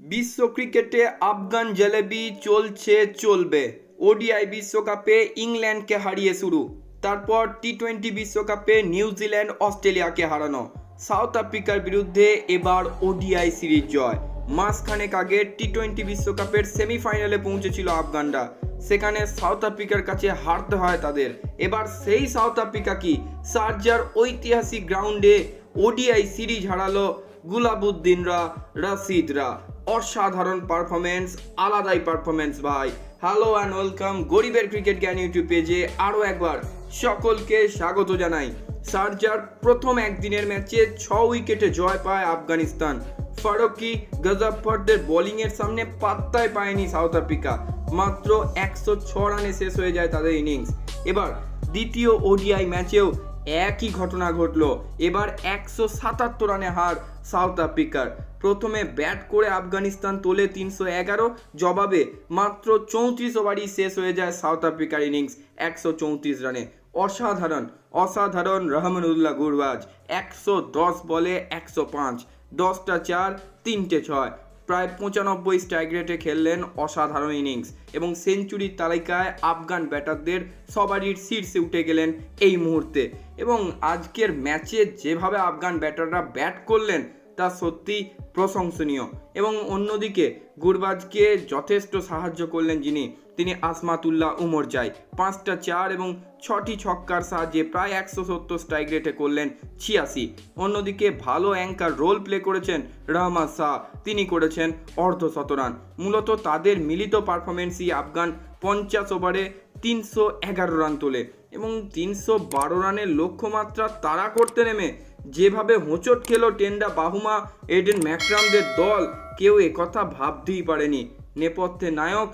বিশ্ব ক্রিকেটে আফগান জলেবি চলছে, চলবে। ওডিআই বিশ্বকাপে ইংল্যান্ডকে হারিয়ে শুরু। তারপর টি টোয়েন্টি বিশ্বকাপে নিউজিল্যান্ড অস্ট্রেলিয়াকে হারানো। সাউথ আফ্রিকার বিরুদ্ধে এবার ওডিআই সিরিজ জয়। মাসখানেক আগে টি টোয়েন্টি বিশ্বকাপের সেমিফাইনালে পৌঁছেছিল আফগানরা। সেখানে সাউথ আফ্রিকার কাছে হারতে হয় তাদের। এবার সেই সাউথ আফ্রিকা কি? সার্জার ঐতিহাসিক গ্রাউন্ডে ওডিআই সিরিজ হারালো গুলাবুদ্দিনরা, রাশিদরা। অসাধারণ পারফরমেন্স আলাদাই পারফরমেন্স ভাই। হ্যালো অ্যান্ড ওয়েলকাম গরিবের ক্রিকেট জ্ঞান ইউটিউব পেজে আরও একবার সকলকে স্বাগত জানাই। সার্জার প্রথম একদিনের ম্যাচে ছ উইকেটে জয় পায় আফগানিস্তান। ফারুকি গজাফরদের বোলিংয়ের সামনে পাত্তায় পায়নি সাউথ আফ্রিকা। মাত্র একশো ছ রানে শেষ হয়ে যায় তাদের ইনিংস এবার দ্বিতীয় ওডিআই ম্যাচেও একই ঘটনা ঘটলো। এবার একশো সাতাত্তর রানে হার সাউথ আফ্রিকার। প্রথমে ব্যাট করে আফগানিস্তান তোলে তিনশো এগারো, জবাবে মাত্র চৌত্রিশ ওভারই শেষ হয়ে যায় সাউথ আফ্রিকার ইনিংস একশো চৌত্রিশ রানে। অসাধারণ অসাধারণ রহমানুল্লাহ গুরবাজ, একশো দশ বলে একশো পাঁচ, দশটা চার, তিনটে ছয়। প্রায় পঁচানব্বই স্ট্রাইক রেটে খেললেন অসাধারণ ইনিংস এবং সেঞ্চুরির তালিকায় আফগান ব্যাটারদের সবারই শীর্ষে উঠে গেলেন এই মুহূর্তে। এবং আজকের ম্যাচে যেভাবে আফগান ব্যাটাররা ব্যাট করলেন, তা সত্যি প্রশংসনীয়। এবং অন্যদিকে গুরবাজকে যথেষ্ট সাহায্য করলেন যিনি তিনি আসমাতুল্লাহ উমর যাই পাঁচটা চার এবং ছটি ছক্কার সাহায্যে প্রায় একশো সত্তর স্ট্রাইক রেটে করলেন ছিয়াশি। অন্যদিকে ভালো অ্যাঙ্কার রোল প্লে করেছেন রহমান শাহ। তিনি করেছেন অর্ধ শতরান। মূলত তাদের মিলিত পারফরমেন্সই আফগান পঞ্চাশ ওভারে তিনশো এগারো রান তোলে এবং তিনশো বারো রানের লক্ষ্যমাত্রা তারা করতে নেমে। যেভাবে হোঁচট খেলো টেন্ডা বাহুমা, এডেন ম্যাকরামদের দল, কেউ একথা ভাবতেই পারেনি। নেপথ্যে নায়ক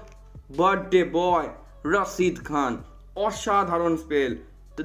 বার্থডে বয় রশিদ খান। অসাধারণ স্পেল।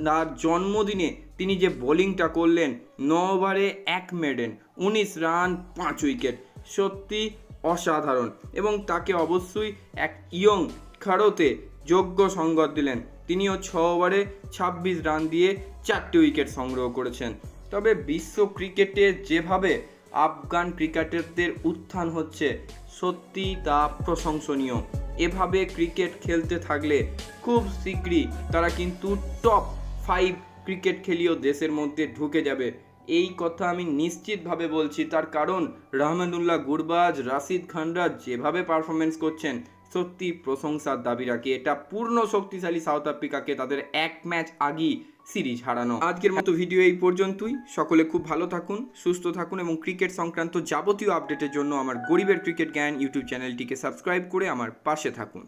তার জন্মদিনে তিনি যে বোলিংটা করলেন ন ওভারে এক মেডেন, উনিশ রান, পাঁচ উইকেট। সত্যি অসাধারণ। এবং তাকে অবশ্যই এক ইয়ং খাড়োতে যোগ্য সঙ্গত দিলেন। তিনিও ছ ওভারে ছাব্বিশ রান দিয়ে চারটি উইকেট সংগ্রহ করেছেন। তবে বিশ্ব ক্রিকেটে যেভাবে আফগান ক্রিকেটারদের উত্থান হচ্ছে সত্যি তা প্রশংসনীয়। এভাবে ক্রিকেট খেলতে থাকলে খুব শীঘ্রই তারা কিন্তু টপ ফাইভ ক্রিকেট খেলিও দেশের মধ্যে ঢুকে যাবে। এই কথা আমি নিশ্চিতভাবে বলছি, তার কারণ রহমানুল্লাহ গুরবাজ, রাশিদ খানরা যেভাবে পারফরমেন্স করছেন সত্যি প্রশংসার দাবি রাখি। এটা পূর্ণ শক্তিশালী সাউথ আফ্রিকাকে তাদের এক ম্যাচ আগেই সিরিজ হারানো। আজকের মতো ভিডিও এই পর্যন্তই। সকলে খুব ভালো থাকুন, সুস্থ থাকুন এবং ক্রিকেট সংক্রান্ত যাবতীয় আপডেটের জন্য আমার গরিবের ক্রিকেট জ্ঞান ইউটিউব চ্যানেলটিকে সাবস্ক্রাইব করে আমার পাশে থাকুন।